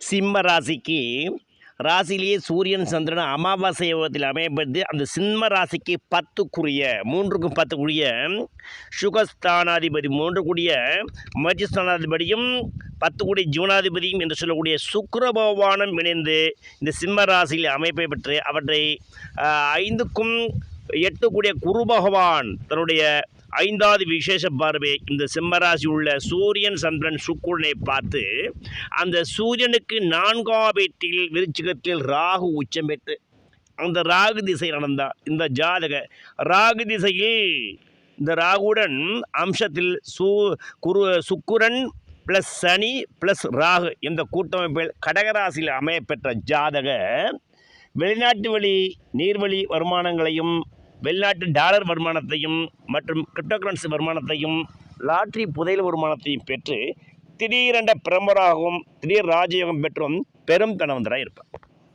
சிம்ம ராசிக்கு ராசியிலேயே சூரியன் சந்திரன் அமாவாசை யோகத்தில் அமையப்பட்டு அந்த சிம்ம ராசிக்கு பத்துக்குரிய மூன்றுக்கும் பத்துக்குரிய சுகஸ்தானாதிபதி மூன்றுக்குரிய கூடிய மஜஸ்தானாதிபதியும் ஜீவனாதிபதியும் என்று சொல்லக்கூடிய சுக்கிர பகவானும் இணைந்து இந்த சிம்ம ராசியில் அமைப்பை பெற்று அவற்றை ஐந்துக்கும் எட்டுக்குடிய குரு பகவான் தன்னுடைய ஐந்தாவது விசேஷ பார்வை இந்த சிம்மராசி உள்ள சூரியன் சந்திரன் சுக்குரனை பார்த்து அந்த சூரியனுக்கு நான்காம் வீட்டில் விருச்சிகத்தில் ராகு உச்சம் பெற்று அந்த ராகு திசை நடந்தார் இந்த ஜாதக ராகு திசையில் இந்த ராகுடன் அம்சத்தில் சூ குரு சுக்குரன் ப்ளஸ் சனி ப்ளஸ் ராகு இந்த கூட்டமைப்பில் கடகராசியில் அமையப்பெற்ற ஜாதக வெளிநாட்டு வழி நீர்வழி வருமானங்களையும் வெளிநாட்டு டாலர் வருமானத்தையும் மற்றும் கிரிப்டோ கரன்சி வருமானத்தையும் லாட்ரி புதையல் வருமானத்தையும் பெற்று திடீரென்ற பிரமராகவும் திடீர் ராஜயோகம் பெற்றும் பெரும் தனவந்தராக இருப்பார்.